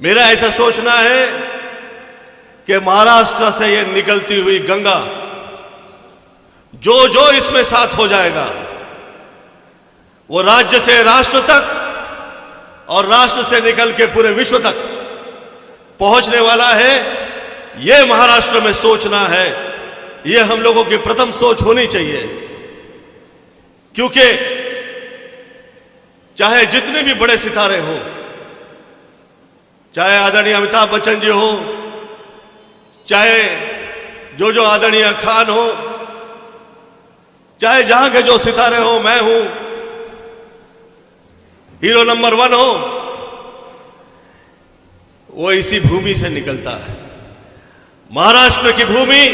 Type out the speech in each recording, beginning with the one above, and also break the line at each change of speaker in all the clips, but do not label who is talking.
मेरा ऐसा सोचना है कि महाराष्ट्र से ये निकलती हुई गंगा जो जो इसमें साथ हो जाएगा, वो राज्य से राष्ट्र तक और राष्ट्र से निकल के पूरे विश्व तक पहुँचने वाला है, ये महाराष्ट्र में सोचना है। ये हम लोगों की प्रथम सोच होनी चाहिए। क्योंकि चाहे जितने भी बड़े सितारे हो चाहे आदरणीय अमिताभ बच्चन जी हो, चाहे जो जो आदरणीय खान हो, चाहे जहाँ के जो सितारे हो, मैं हूँ। हीरो नंबर वन हो, वो इसी भूमि से निकलता है। महाराष्ट्र की भूमि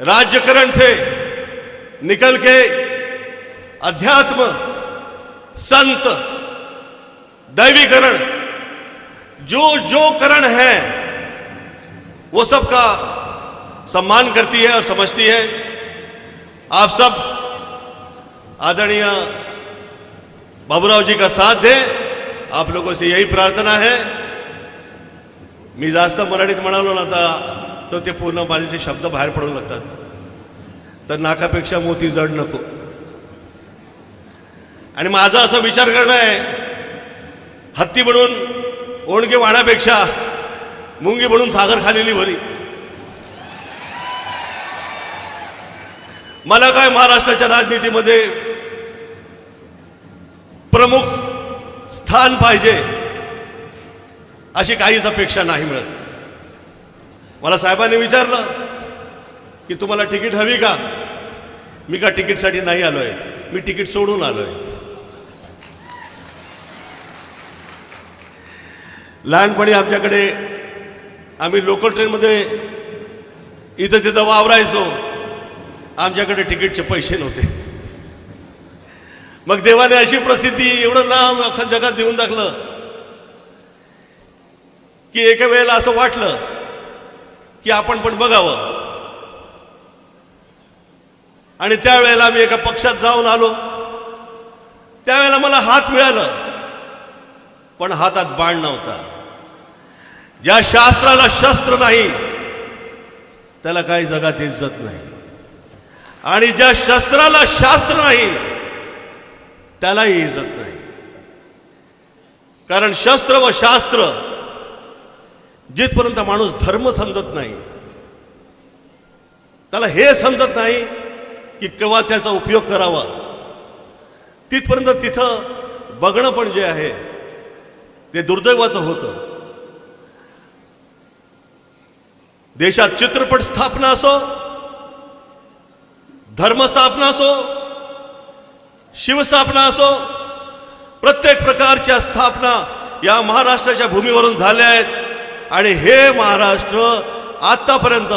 राज्यकरण से निकल के अध्यात्म संत दैवीकरण। जो जो करण है, वो सबका सम्मान करती है और समझती है। आप सब आदरणीय बाबूराव जी का साथ दें। आप लोगों से यही प्रार्थना है। मी जास्त मराठीत म्हणालो ना आता तर ते पूर्ण माझे ते शब्द बाहेर पडू लागतात तर नाकापेक्षा मोती जड नको। आणि माझा असा विचार करणं आहे हत्ती बनून ओणगे वाण्यापेक्षा मुंगी बनून सागर खालेली भरी. मला काय महाराष्ट्राच्या राजनीतीमध्ये प्रमुख स्थान पाहिजे अशी काहीच अपेक्षा नाही मिळत. मला साहेबांनी विचारलं की तुम्हाला तिकीट हवी का? मी का तिकीटसाठी नाही आलोय? मी तिकीट सोडून आलोय. लहानपणी आमच्याकडे आम्ही लोकल ट्रेनमध्ये इथं तिथं वावरायचो. आमच्याकडे तिकीटचे पैसे नव्हते. मग देवाने अशी प्रसिद्धी एवढं नाम अख्खा जगात देऊन टाकलं की एका वेळेला असं वाटलं की आपण पण बघावं. आणि त्यावेळेला मी एका पक्षात जाऊन आलो. त्यावेळेला मला हात मिळालं पण हातात बाण नव्हता. ज्या शास्त्राला शस्त्र नाही त्याला काही जगात इज्जत नाही. आणि ज्या शस्त्राला शास्त्र नाही त्यालाही इज्जत नाही. कारण शस्त्र व शास्त्र जिथपर्यंत माणूस धर्म समजत नाही त्याला हे समजत नाही की केव्हा त्याचा उपयोग करावा. तिथपर्यंत तिथं बघणं पण जे आहे ते दुर्दैवाचं होतं. देशात चित्रपट स्थापना असो धर्मस्थापना असो शिवस्थापना असो प्रत्येक प्रकारच्या स्थापना या महाराष्ट्राच्या भूमीवरून झाल्या आहेत. आणि हे महाराष्ट्र आतापर्यंत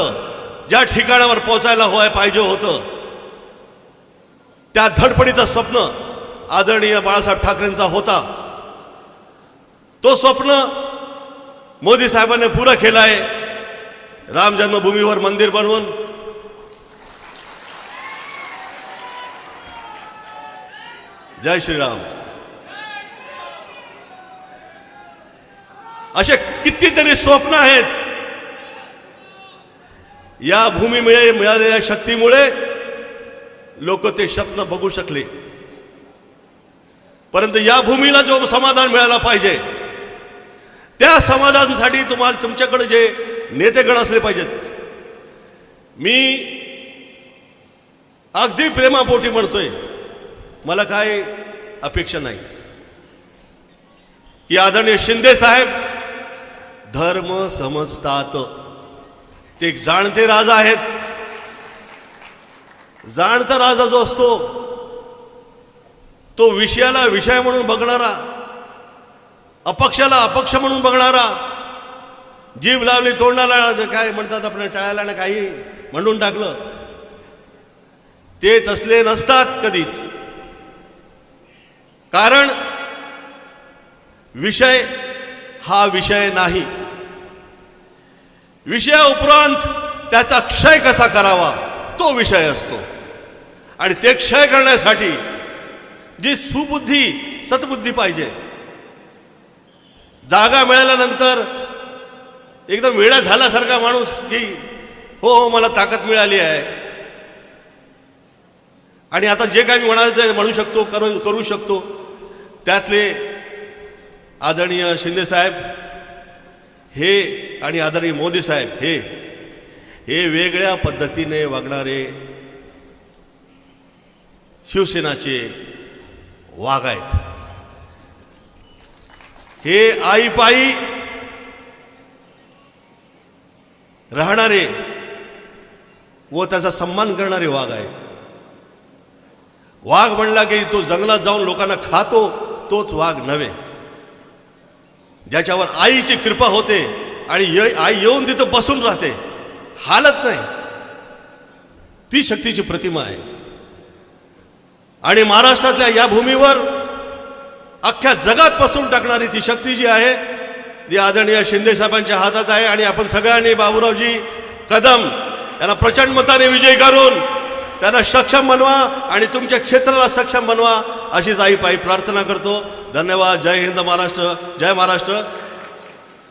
ज्या ठिकाणावर पोचायला होय पाहिजे होतं त्या धडपडीचं स्वप्न आदरणीय बाळासाहेब ठाकरेंचा होता. तो स्वप्न मोदी साहेबांनी पुरा केला आहे राम जन्मभूमीवर मंदिर बनवून जय श्रीराम. असे कितीतरी स्वप्न आहेत. या भूमीमुळे मिळालेल्या शक्तीमुळे लोक ते स्वप्न बघू शकले. परंतु या भूमीला जो समाधान मिळाला पाहिजे त्या समाधानासाठी तुम्हाला तुमच्याकडे जे नेतेगण असले पाहिजेत. मी अगदी प्रेमापोटी म्हणतोय. मला काय अपेक्षा नाही. की आदरणीय शिंदे साहेब धर्म समजतात. ते एक जाणते राजा आहेत. जाणता राजा जो असतो तो विषयाला विषय म्हणून बघणारा अपक्षाला अपक्ष म्हणून बघणारा जीभ लावली तोंडाला काय म्हणतात आपण टाळायला ना काही? म्हणून टाकलं. ते तसले नसतात कधीच. कारण विषय हा विषय नाही. विषया उपरांत त्याचा क्षय कसा करावा तो विषय असतो. आणि ते क्षय करण्यासाठी जी सुबुद्धी सतबुद्धी पाहिजे. जागा मिळाल्यानंतर एकदम वेळा झाल्यासारखा माणूस की हो हो मला ताकद मिळाली आहे. आणि आता जे काही म्हणायचं म्हणू शकतो करू करू शकतो. त्यातले आदरणीय शिंदे साहेब हे आणि आदरणीय मोदी साहेब हे हे वेगळ्या पद्धतीने वागणारे शिवसेनाचे वाघ आहेत. हे आईपाई राहणारे व त्याचा सन्मान करणारे वाघ आहेत. वाघ म्हणला की तो जंगलात जाऊन लोकांना खातो तोच वाघ नव्हे. ज्याच्यावर आईची कृपा होते आणि ये- आई येऊन तिथं बसून राहते हालत नाही. ती शक्तीची प्रतिमा आहे. आणि महाराष्ट्रातल्या या भूमीवर अख्ख्या जगात पसरून टाकणारी ती शक्ती जी आहे ती आदरणीय शिंदे साहेबांच्या हातात आहे आणि आपण सगळ्यांनी बाबूरावजी कदम यांना प्रचंड मताने विजय करून त्यांना सक्षम बनवा आणि तुमच्या क्षेत्राला सक्षम बनवा अशीच आई पायी प्रार्थना करतो. धन्यवाद. जय हिंद महाराष्ट्र. जय महाराष्ट्र.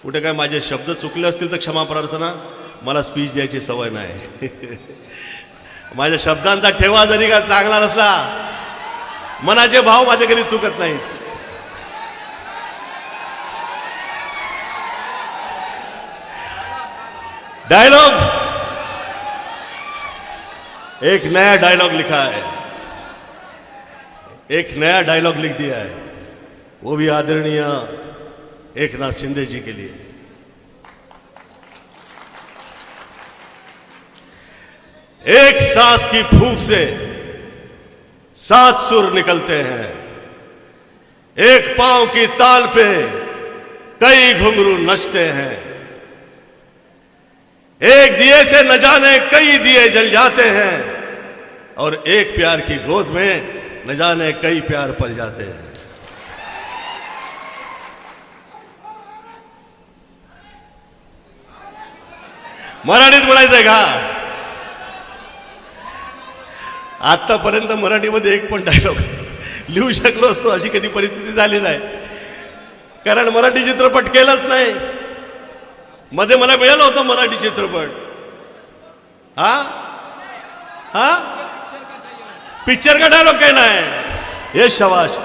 कुठे काय माझे शब्द चुकले असतील तर क्षमा प्रार्थना. मला स्पीच द्यायची सवय नाही. माझ्या शब्दांचा ठेवा जरी का चांगला नसला. मनाचे भाव माझ्या घरी चुकत नाहीत. डायलॉग। एक नया डायलॉग लिखा है। एक नया डायलॉग लिख दिया है। वो भी आदरणीय एक नाथ शिंदे जी के लिए। एक सांस की फूक से सात सुर निकलते हैं। एक पाँव की ताल पे कई घुंघरू नचते हैं। एक दिए से न जाने कई दिए जल जाते हैं और एक प्यार की गोद में न जाने कई प्यार पल जाते हैं। मराठीत बोलायचंय का? आतापर्यंत मराठीमध्ये एक पण डायलॉग लिहू शकलो असतो, अशी कधी परिस्थिती झाली नाही. कारण मराठी चित्रपट केलाच नाही. मध्ये मला मिळालं होता मराठी चित्रपट. हा? हा? पिक्चर का डायलॉग कहना है? ये शबाश।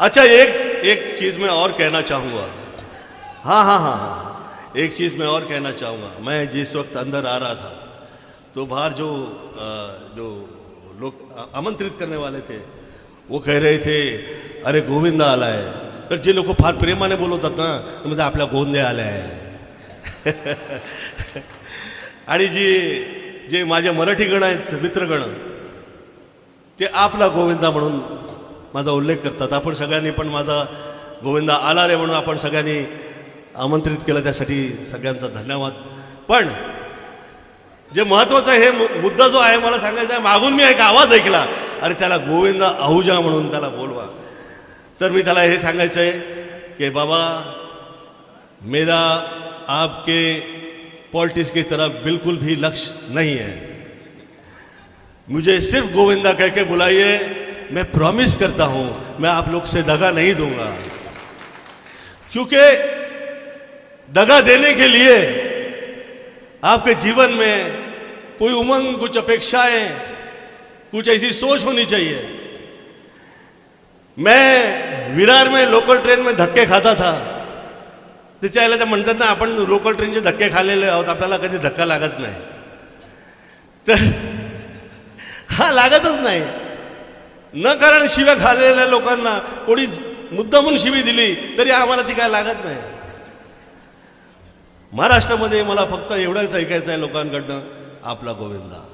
अच्छा एक एक चीज़ मैं और कहना चाहूँगा। हाँ हाँ हाँ हाँ। एक चीज़ मैं और कहना चाहूँगा। मैं जिस वक्त अंदर आ रहा था तो बाहर जो अ, जो लोग आमंत्रित करने वाले थे वो कह रहे थे अरे गोविंदा आला आहे तर जे लोक फार प्रेमाने बोलवतात ना ते म्हणजे आपल्या गोंदे आले आहे आणि जी जे माझे मराठी गण आहेत मित्रगण ते आपला गोविंदा म्हणून माझा उल्लेख करतात. आपण सगळ्यांनी पण माझा गोविंदा आला रे म्हणून आपण सगळ्यांनी आमंत्रित केलं त्यासाठी सगळ्यांचा धन्यवाद. पण जे महत्वाचं हे मुद्दा जो आहे मला सांगायचा आहे मागून मी एक आवाज ऐकला. अरे त्याला गोविंदा आहुजा म्हणून त्याला बोलवा. तर मी त्याला हे सांगायचं आहे की बाबा मेरा आपके पॉलिटिक्स की तरफ़ बिल्कुल भी लक्ष्य नहीं है। मुझे सिर्फ़ गोविंदा कह के बुलाइए, मैं प्रॉमिस करता हूँ, मैं आप लोग से दगा नहीं दूँगा। क्योंकि दगा देने के लिए आपके जीवन में कोई उमंग, कुछ अपेक्षाएँ, कुछ ऐसी सोच होनी चाहिए। मैं विरार में लोकल ट्रेन में धक्के खाता था। त्याच्या आईला ते म्हणतात ना आपण लोकल ट्रेनचे धक्के खाल्लेले आहोत आपल्याला कधी धक्का लागत नाही. तर हा लागतच नाही. न कारण शिव्या खाल्लेल्या लोकांना कोणी मुद्दामून शिवी दिली तरी आम्हाला ती काय लागत नाही. महाराष्ट्रामध्ये मला फक्त एवढंच ऐकायचं आहे लोकांकडनं आपला गोविंदा.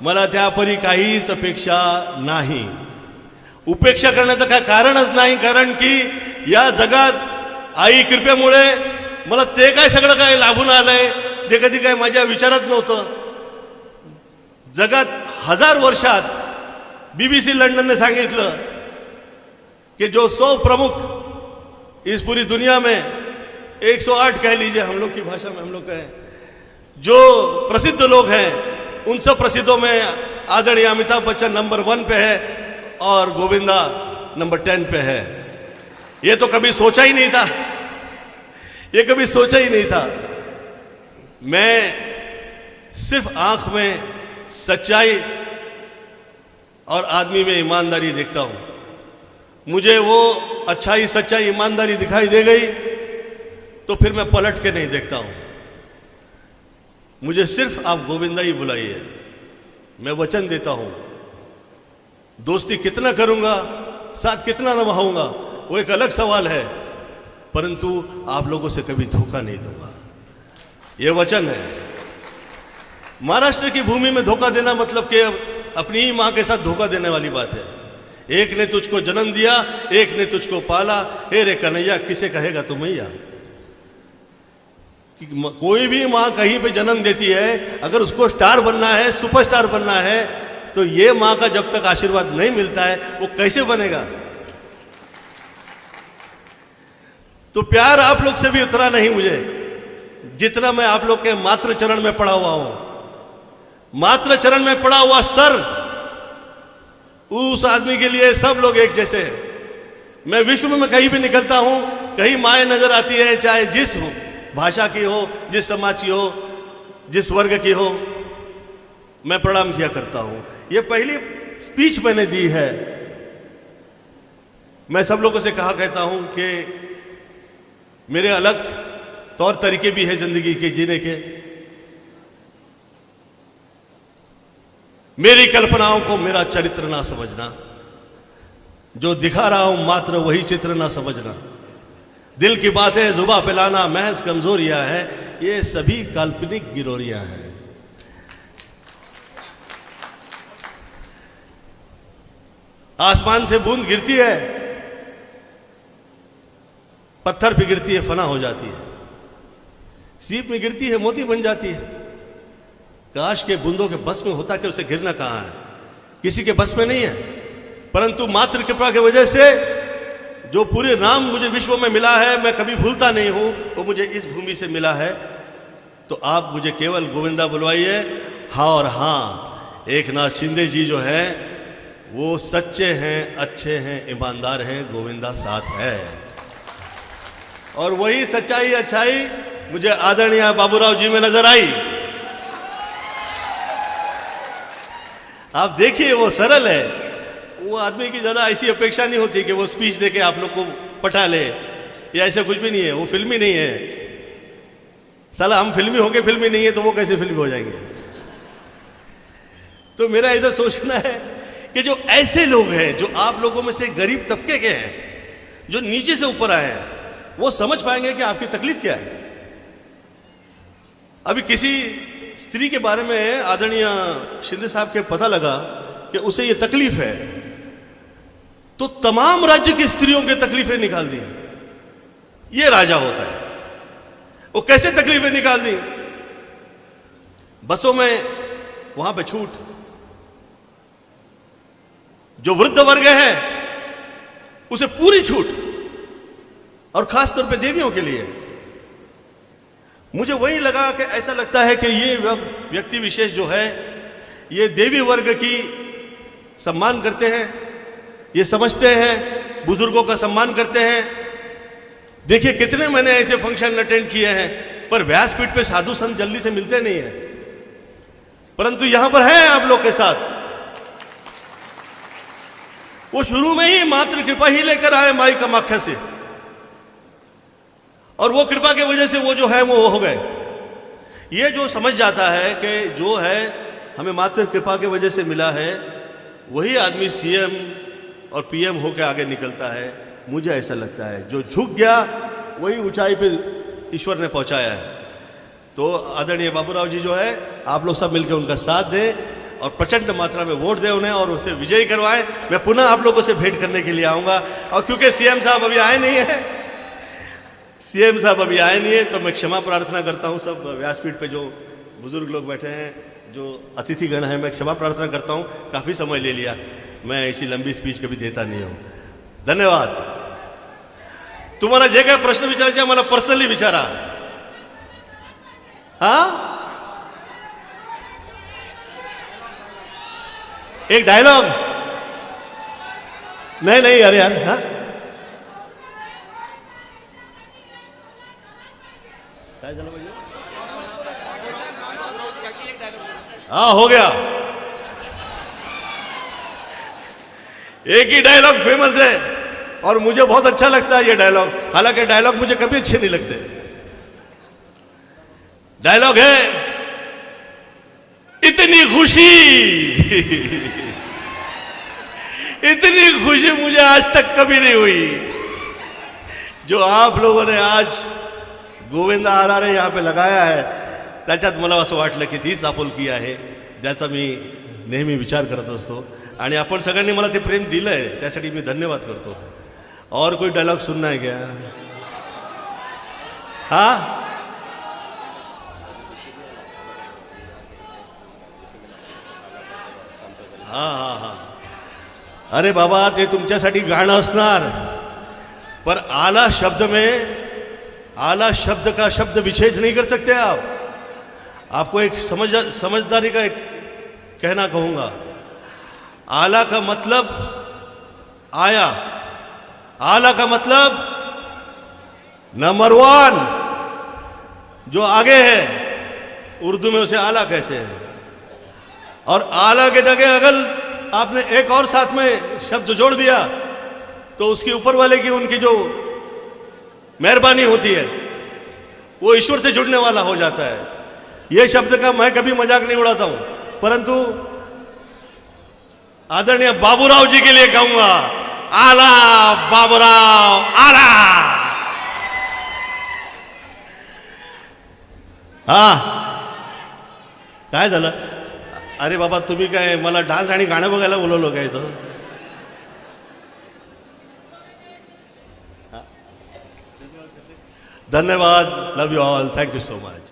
मला त्यापरी काहीच अपेक्षा नाही. उपेक्षा करण्याचं काय कारणच नाही कारण की या जगात आई कृपेमुळे मला ते काय सगळं काय लाभून आलंय ते कधी काय माझ्या विचारात नव्हतं. जगात हजार वर्षात बीबीसी लंडनने सांगितलं कि जो सौ प्रमुख इस पूरी दुनिया में 108 कह लीजिए हम लोग की भाषा में हम लोग कहें जो प्रसिद्ध लोग हैं उन सब प्रसिद्धों में आदरणीय अमिताभ बच्चन नंबर वन पे है। और गोविंदा नंबर टेन पे है। ये तो कभी सोचा ही नहीं था। ये कभी सोचा ही नहीं था। मैं सिर्फ़ आँख में सच्चाई और आदमी में ईमानदारी देखता हूँ। मुझे वो अच्छाई सच्चाई ईमानदारी दिखाई दे गई तो फिर मैं पलट के नहीं देखता हूँ। मुझे सिर्फ़ आप गोविंदा ही बुलाइए। मैं वचन देता हूँ। दोस्ती कितना करूँगा, साथ कितना निभाऊँगा वो एक अलग सवाल है। परंतु आप लोगों से कभी धोखा नहीं दूँगा। ये वचन है। महाराष्ट्र की भूमि में धोखा देना मतलब कि अपनी ही माँ के साथ धोखा देने वाली बात है। एक ने तुझको जन्म दिया, एक ने तुझको पाला। हे रे कन्हैया, किसे कहेगा तू मैया? कोई भी माँ कहीं पे जन्म देती है, अगर उसको स्टार बनना है, सुपरस्टार बनना है तो ये माँ का जब तक आशीर्वाद नहीं मिलता है, वो कैसे बनेगा? तो प्यार आप लोग से भी उतरा नहीं मुझे, जितना मैं आप लोग के मात्र चरण में पड़ा हुआ हूँ। मात्र चरण में पड़ा हुआ सर, उस आदमी के लिए सब लोग एक जैसे हैं। मैं विश्व में कहीं भी निकलता हूँ, कहीं माए नज़र आती है, चाहे जिस भाषा की हो, जिस समाज की हो, जिस वर्ग की हो, मैं प्रणाम किया करता हूँ। ये पहली स्पीच मैंने दी है। मैं सब लोगों से कहा कहता हूँ कि मेरे अलग तौर तरीके भी है ज़िंदगी के जीने के। मेरी कल्पनाओं को मेरा चरित्र ना समझना। जो दिखा रहा हूँ मात्र वही चित्र ना समझना। दिल की बातें जुबा पे लाना महज कमजोरियाँ हैं। ये सभी काल्पनिक गिरोरियाँ हैं। आसमान से बूंद गिरती है, पत्थर पे गिरती है, फना हो जाती है। सीप में गिरती है, मोती बन जाती है। काश के बूंदों के बस में होता कि उसे गिरना कहाँ है? किसी के बस में नहीं है। परंतु मात्र कृपा की वजह से जो पूरे नाम मुझे विश्व में मिला है, मैं कभी भूलता नहीं हूँ, वो मुझे इस भूमि से मिला है। तो आप मुझे केवल गोविंदा बुलवाइए। हा और हाँ एक नाथ शिंदे जी जो है वो सच्चे हैं, अच्छे हैं, ईमानदार हैं, गोविंदा साथ है। और वही सच्चाई अच्छाई मुझे आदरणीय बाबूराव जी में नज़र आई। आप देखिए, वो सरल है। वो आदमी की ज़्यादा ऐसी अपेक्षा नहीं होती कि वो स्पीच दे के आप लोग को पटा ले, या ऐसा कुछ भी नहीं है। वो फिल्मी नहीं है। साला, हम फिल्मी होंगे, फिल्मी नहीं है तो वो कैसे फिल्मी हो जाएँगे? तो मेरा ऐसा सोचना है कि जो ऐसे लोग हैं, जो आप लोगों में से गरीब तबके के हैं, जो नीचे से ऊपर आए हैं, वो समझ पाएँगे कि आपकी तकलीफ़ क्या है। अभी किसी स्त्री के बारे में आदरणीय शिंदे साहब के पता लगा कि उसे ये तकलीफ़ है। तो तमाम राज्य की स्त्रियों की तकलीफें निकाल दी। ये राजा होता है। वो कैसे तकलीफें निकाल दी? बसों में वहाँ पे छूट जो वृद्ध वर्ग है, उसे पूरी छूट। और खास तौर पे देवियों के लिए। मुझे वही लगा कि ऐसा लगता है कि ये व्यक्ति विशेष जो है, ये देवी वर्ग की सम्मान करते हैं, ये समझते हैं, बुज़ुर्गों का सम्मान करते हैं। देखिए, कितने मैंने ऐसे फ़ंक्शन अटेंड किए हैं, पर व्यासपीठ पे साधु संत जल्दी से मिलते नहीं है। परंतु यहाँ पर है आप लोग के साथ। वो शुरू में ही मात्र कृपा ही लेकर आए माई कामाख्या से। और वो कृपा की वजह से वो जो है वो हो गए। ये जो समझ जाता है कि जो है हमें मात्र कृपा की वजह से मिला है, वही आदमी सीएम और पीएम होकर आगे निकलता है। मुझे ऐसा लगता है। जो झुक गया, वही ऊंचाई पे ईश्वर ने पहुँचाया है। तो आदरणीय बाबूराव जी जो है, आप लोग सब मिलकर उनका साथ दें। और प्रचंड मात्रा में वोट दें उन्हें और उसे विजयी करवाएँ। मैं पुनः आप लोगों से भेंट करने के लिए आऊँगा। और क्योंकि सीएम साहब अभी आए नहीं है, सीएम साहब अभी आए नहीं है तो मैं क्षमा प्रार्थना करता हूँ सब व्यासपीठ पे जो बुज़ुर्ग लोग बैठे हैं, जो अतिथिगण हैं, मैं क्षमा प्रार्थना करता हूँ। काफ़ी समय ले लिया। मैं ऐसी लंबी स्पीच कभी देता नहीं हूँ। धन्यवाद। तुम्हाला जे काही प्रश्न विचारायचे मला पर्सनली विचारा। हा? एक डायलॉग नहीं नहीं, अरे यार, हा? हाँ हो गया। एक ही डायलॉग फ़ेमस है। और मुझे बहुत अच्छा लगता है ये डायलॉग हालाँकि डायलॉग मुझे कभी अच्छे नहीं लगते। डायलॉग है। इतनी खुशी। इतनी खुशी मुझे आज तक कभी नहीं हुई। जो आप लोगों ने आज गोविंद आरारे यहाँ पे लगाया है, त्याच्यात मला असं वाटलं की तीच आपुलकी आहे, ज्याचा मी नेहमी विचार करत असतो. आणि आपण सगळ्यांनी मला ते प्रेम दिलं आहे त्यासाठी मी धन्यवाद करतो. और कोई डायलॉग सुनना है क्या? हा? अरे बाबा, ते तुमच्यासाठी गाणं पर आला शब्द में, आला शब्द का शब्द विच्छेद नहीं कर सकते आप? आपको एक समझ, समझदारी का एक कहना कहूँगा। आला का मतलब आया। आला का मतलब नंबर वन, जो आगे है, उर्दू में उसे आला कहते हैं। और आला के डगे अगर आपने एक और साथ में शब्द जोड़ दिया तो उसके ऊपर वाले की उनकी जो मेहरबानी होती है, वो ईश्वर से जुड़ने वाला हो जाता है। ये शब्द का मैं कभी मज़ाक नहीं उड़ाता हूँ, परंतु आदरणीय बाबूराव जी के लिए कहूँगा, आला बाबूराव, आला। हा। अरे बाबा तुम्ही काय मला डान्स आणि गाणं बघायला बोलवलं काय इथं? धन्यवाद. Love you all thank you so much